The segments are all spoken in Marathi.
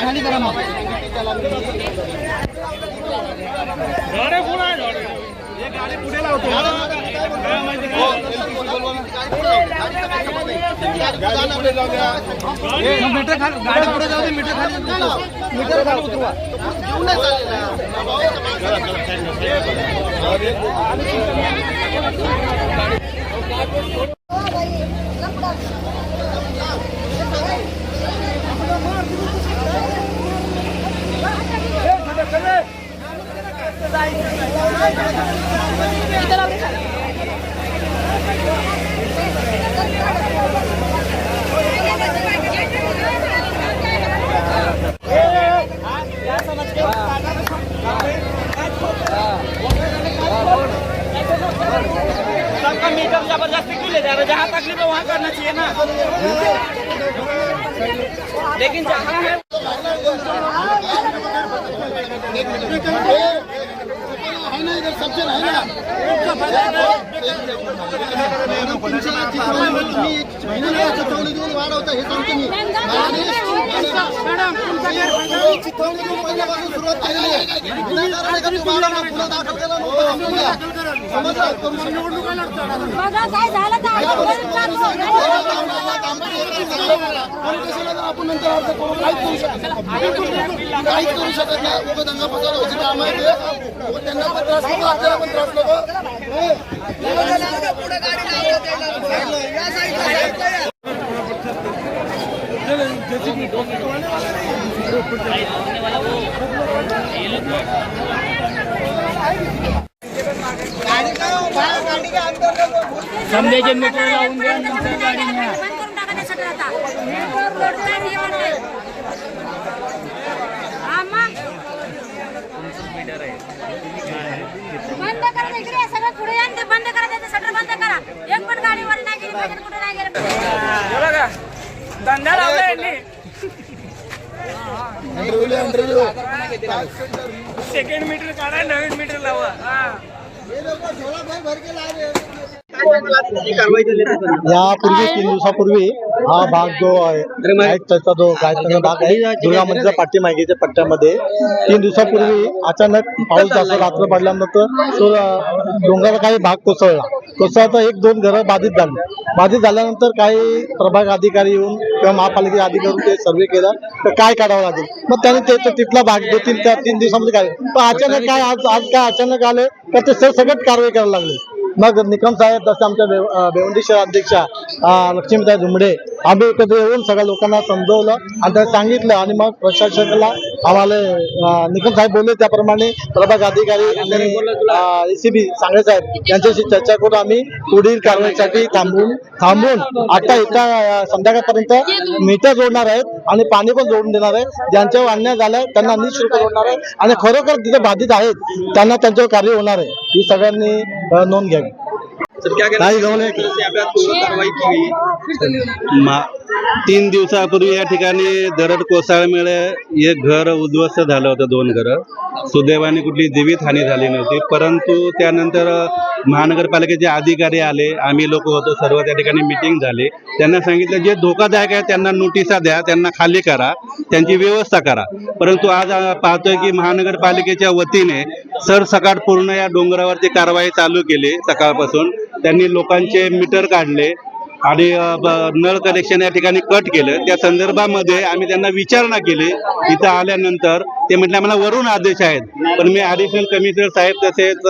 ખાલી કરવામાં ગાડે ગાડી ફૂટેલા આવતો मीटर खाली गाडी पुढे जाऊ दे मीटर खाली मीटर खाली उतरवा सबका मीटर जबरदस्ती क्यों ले जा रहे जहाँ तकलीफ है वहाँ करना चाहिए ना. लेकिन जहाँ है वाढवता हे सांगतो मी. चितवणी पहिल्यापासून सुरुवात केलेली आहे विनाकारण समजलं? निवडणुका आपण नंतर अर्ज करू काहीच करू शकत नाही काहीच करू शकत नाही आहे ते. त्यांना पण त्रास नको आपल्याला पण त्रास नको समजायचे मीटर लावून द्या नंतर गाडी न्या. बंद करा इकडे सगळं पुढे या ते बंद करा त्याचं शटर बंद करा. एक पण गाडी वर नाही गेली पाहिजे कुठे नाही गेलं. बोला का? धंदा लावला यांनी. सेकंड मीटर काढा नवीन मीटर लावा. हा. यापूर्वी तीन दिवसापूर्वी हा भाग जो आहे त्याचा जो गायकचा भाग आहे दुर्गा मंदिरच्या पाठीमागेच्या पट्ट्यामध्ये तीन दिवसापूर्वी अचानक पाऊस जास्त रात्र पडल्यानंतर तो डोंगराचा काही भाग कोसळला. कोसळता एक दोन घरं बाधित झाली. बाधित झाल्यानंतर काही प्रभाग अधिकारी येऊन किंवा महापालिकेचे अधिकारी ते सर्वे केलं. तर काय काढावं लागेल? मग त्याने ते तिथला भाग देतील त्या तीन दिवसामध्ये काय? पण अचानक काय आज आज काय अचानक आले तर ते सरसकट कारवाई करायला लागले. मग निकम साहेब तसं आमच्या भिवंडी शहर अध्यक्षा लक्ष्मीताई झुंबडे आम्ही एकत्र येऊन सगळ्या लोकांना समजवलं आणि त्यांना सांगितलं आणि मग प्रशासनाला आम्हाला अं, निकम साहेब बोलले त्याप्रमाणे प्रभाग अधिकारी आणि एसीबी सांगळे साहेब यांच्याशी चर्चा करून आम्ही पुढील कारवाईसाठी थांबून थांबून आता एका संध्याकाळपर्यंत मीटर जोडणार आहेत आणि पाणी पण जोडून देणार आहे ज्यांच्यावर अन्याय झालाय त्यांना निशुल्क जोडणार आहे आणि खरोखर तिथे बाधित आहेत त्यांना त्यांच्यावर कार्य होणार आहे. ही सगळ्यांनी नोंद घ्यावी. तीन दिवसापूर्वी या ठिकाणी दरड कोसळल्यामुळे एक घर उद्ध्वस्त झालं होतं दोन घरं. सुदैवाने कुठली जीवित हानी झाली नव्हती. परंतु त्यानंतर महानगरपालिकेचे अधिकारी आले. आम्ही लोक होतो सर्व त्या ठिकाणी मिटिंग झाली. त्यांना सांगितलं जे धोकादायक आहे त्यांना नोटिसा द्या त्यांना खाली करा त्यांची व्यवस्था करा. परंतु आज पाहतोय की महानगरपालिकेच्या वतीने सरसकाट पूर्ण या डोंगरावरती कारवाई चालू केली सकाळपासून. त्यांनी लोकांचे मीटर काढले आणि नळ कनेक्शन या ठिकाणी कट केलं. त्या संदर्भामध्ये आम्ही त्यांना विचारणा केली. इथं आल्यानंतर ते म्हटले आम्हाला वरून आदेश आहेत. पण मी ॲडिशनल कमिशनर साहेब तसेच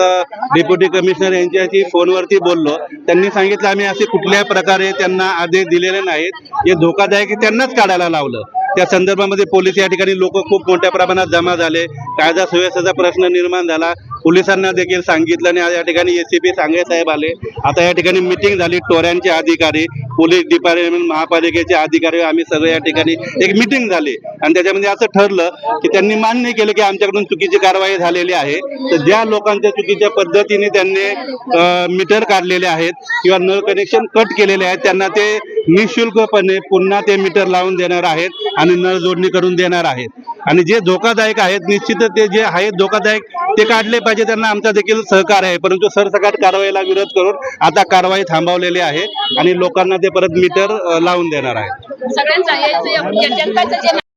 डेप्युटी कमिशनर यांच्याशी फोनवरती बोललो. त्यांनी सांगितलं आम्ही असे कुठल्याही प्रकारे त्यांना आदेश दिलेले नाहीत. हे धोकादायक त्यांनाच काढायला लावलं. त्या संदर्भामध्ये पोलीस या ठिकाणी लोक खूप मोठ्या प्रमाणात जमा झाले. कायदा सुव्यवस्थेचा प्रश्न निर्माण झाला. पोलिसांना देखील सांगितलं आणि या ठिकाणी ए सी पी सांगे साहेब आले. आता या ठिकाणी मिटिंग झाली. टोऱ्यांचे अधिकारी पोलीस डिपार्टमेंट महापालिकेचे अधिकारी आम्ही सगळे या ठिकाणी एक मिटिंग झाली. आणि त्याच्यामध्ये असं ठरलं की त्यांनी मान्य केलं की आमच्याकडून चुकीची कारवाई झालेली आहे. तर ज्या लोकांच्या चुकीच्या पद्धतीने त्यांनी मीटर काढलेले आहेत किंवा नळ कनेक्शन कट केलेले आहेत त्यांना ते निशुल्कपणे पुन्हा ते मीटर लावून देणार आहेत आणि नळ जोडणी करून देणार आहेत. आणि जे धोकादायक आहेत निश्चितच ते जे आहेत धोकादायक ते काढले पाहिजे त्यांना आमचा देखील सहकार आहे. परंतु सरसकट कारवाईला विरोध करून आता कारवाई थांबवलेली आहे आणि लोकांना ते परत मीटर लावून देणार आहे